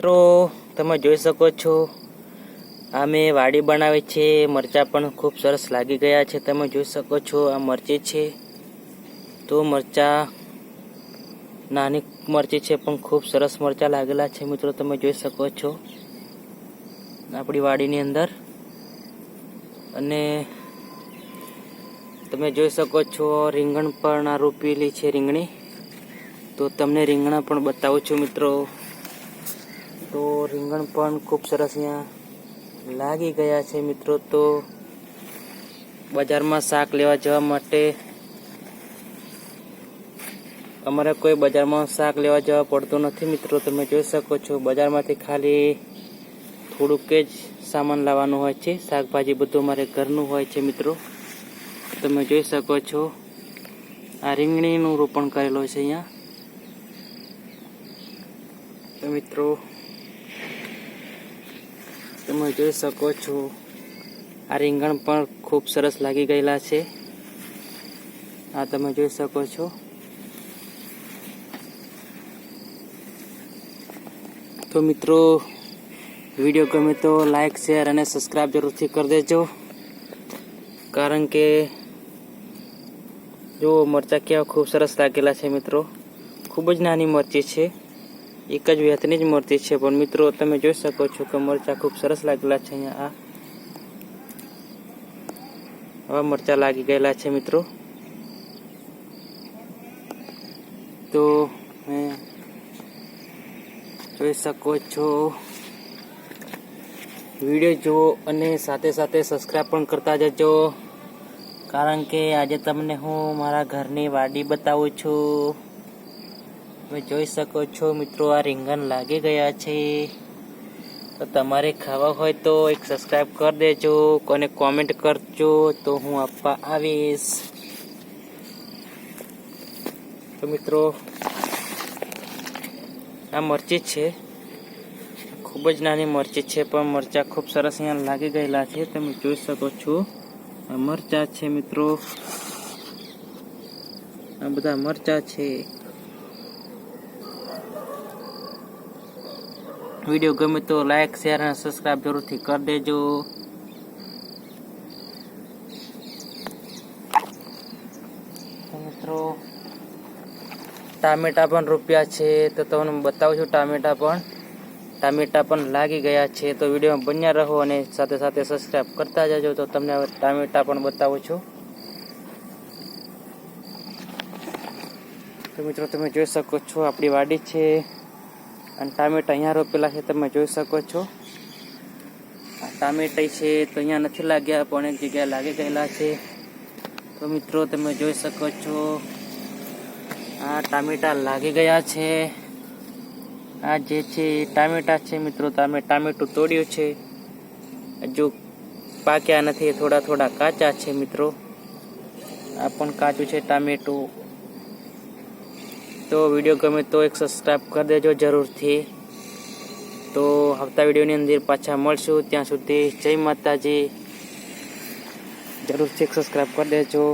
મિત્રો, તમે જોઈ શકો છો આ મેં વાડી બનાવી છે, મરચાં પણ ખૂબ સરસ લાગી ગયા છે, તમે જોઈ શકો છો, આ મરચી છે. તો મરચાં, નાની મરચી છે, પણ ખૂબ સરસ મરચાં લાગેલા છે, મિત્રો, તમે જોઈ શકો છો. આપણી વાડીની અંદર. અને તમે જોઈ શકો છો, રીંગણ પણ આ રોપેલી છે રીંગણી. તો તમને રીંગણા પણ બતાવું છું, મિત્રો. તો રીંગણ પણ ખૂબ સરસ અહીંયા લાગી ગયા છે મિત્રો. તો બજારમાં શાક લેવા જવા માટે અમારે કોઈ બજારમાં શાક લેવા જવા પડતું નથી મિત્રો. તમે જોઈ શકો છો બજારમાંથી ખાલી થોડુંક જ સામાન લાવવાનું હોય છે. શાકભાજી બધું અમારે ઘરનું હોય છે મિત્રો. તમે જોઈ શકો છો આ રીંગણીનું રોપણ કરેલું છે અહીંયા. મિત્રો તમે જોઈ શકો છો, આ રીંગણ પણ ખૂબ સરસ લાગી ગયેલા છે. આ તમે જોઈ શકો છો. તો મિત્રો, વીડિયો ગમે તો લાઈક, શેર અને સબસ્ક્રાઈબ જરૂરથી કરી દેજો. કારણ કે જો મરચાં કેવા ખૂબ સરસ લાગેલા છે મિત્રો. ખૂબ જ નાની મરચી છે. એક જ વેતની જ મૂર્તિ છે. પણ મિત્રો, તમે જોઈ શકો છો કે મરચાં ખૂબ સરસ લાગેલા છે અહીંયા. આ આવા મરચાં લાગી ગયેલા છે મિત્રો. તો જોઈ શકો છો. વીડિયો જુઓ અને સાથે સાથે સબસ્ક્રાઈબ પણ કરતા જજો. કારણ કે આજે તમને હું મારા ઘરની વાડી બતાવું છું. તમે જોઈ શકો છો, મિત્રો, આ રીંગણ લાગી ગયા છે. તો તમારે ખાવા હોય તો એક સબસ્ક્રાઈબ કરી દેજો અને કોમેન્ટ કરજો, તો હું આપવા આવીશ. તો મિત્રો, આ મરચી છે. ખૂબ જ નાની મરચી છે, પણ મરચાં ખૂબ સરસ અહીંયા લાગી ગયેલા છે. તમે જોઈ શકો છો, આ મરચાં છે, મિત્રો. આ બધા મરચાં છે. વીડિયો ગમે તો લાઈક શેર અને સબસ્ક્રાઈબ જરૂરથી કરી દેજો. મિત્રો, ટામેટા પણ રૂપિયા છે, તો તમને બતાવું છું ટામેટા પણ. ટામેટા પણ લાગી ગયા છે, તો વિડીયોમાં બન્યા રહો અને સાથે સાથે સબસ્ક્રાઈબ કરતા જજો. તો તમને હવે ટામેટા પણ બતાવું છું. તો મિત્રો, તમે જોઈ શકો છો, આપણી વાડી છે. અને ટામેટા અહીંયા રોપેલા છે, તમે જોઈ શકો છો. આ ટામેટા છે, તો અહીંયા નથી લાગ્યા, પણ એક જગ્યાએ લાગી ગયેલા છે. તો મિત્રો, તમે જોઈ શકો છો, આ ટામેટા લાગી ગયા છે. આ જે છે એ ટામેટા છે, મિત્રો તમે ટામેટું તોડ્યું છે. હજુ પાક્યા નથી થોડા થોડા કાચા છે, મિત્રો. આ પણ કાચું છે ટામેટું. તો વીડિયો ગમે તો એક સબસ્ક્રાઈબ કરી દેજો જરૂરથી. તો આવતા વિડીયોની અંદર પાછા મળશું. ત્યાં સુધી જય માતાજી. જરૂરથી એક સબસ્ક્રાઈબ કરી દેજો.